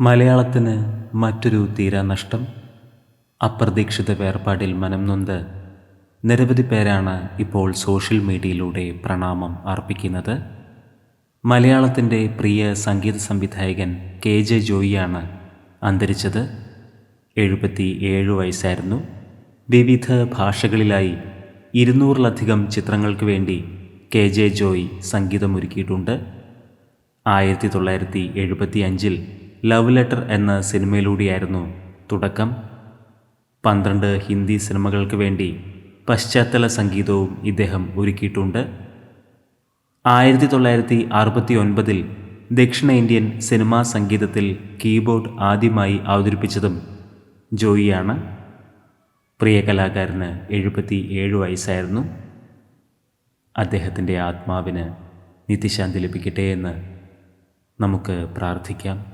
മലയാളത്തിന് മറ്റൊരു തീരാനഷ്ടം അപ്രതീക്ഷിത വേർപാടിൽ മനം നൊന്ത് നിരവധി പേരാണ് ഇപ്പോൾ സോഷ്യൽ മീഡിയയിലൂടെ പ്രണാമം അർപ്പിക്കുന്നത്. മലയാളത്തിന്റെ പ്രിയ സംഗീത സംവിധായകൻ കെ ജെ ജോയിയാണ് അന്തരിച്ചത്. എഴുപത്തി ഏഴ് വയസ്സായിരുന്നു. വിവിധ ഭാഷകളിലായി ഇരുന്നൂറിലധികം ചിത്രങ്ങൾക്ക് വേണ്ടി കെ ജെ ജോയി സംഗീതമൊരുക്കിയിട്ടുണ്ട്. ആയിരത്തി തൊള്ളായിരത്തി എഴുപത്തി അഞ്ചിൽ ലവ് ലെറ്റർ എന്ന സിനിമയിലൂടെയായിരുന്നു തുടക്കം. പന്ത്രണ്ട് ഹിന്ദി സിനിമകൾക്ക് വേണ്ടി പശ്ചാത്തല സംഗീതവും ഇദ്ദേഹം ഒരുക്കിയിട്ടുണ്ട്. ആയിരത്തി തൊള്ളായിരത്തി അറുപത്തി ഒൻപതിൽ ദക്ഷിണേന്ത്യൻ സിനിമാ സംഗീതത്തിൽ കീബോർഡ് ആദ്യമായി അവതരിപ്പിച്ചതും ജോയിയാണ്. പ്രിയ കലാകാരന് എഴുപത്തി ഏഴ് വയസ്സായിരുന്നു. അദ്ദേഹത്തിന്റെ ആത്മാവിന് നിത്യശാന്തി ലഭിക്കട്ടെ എന്ന് നമുക്ക് പ്രാർത്ഥിക്കാം.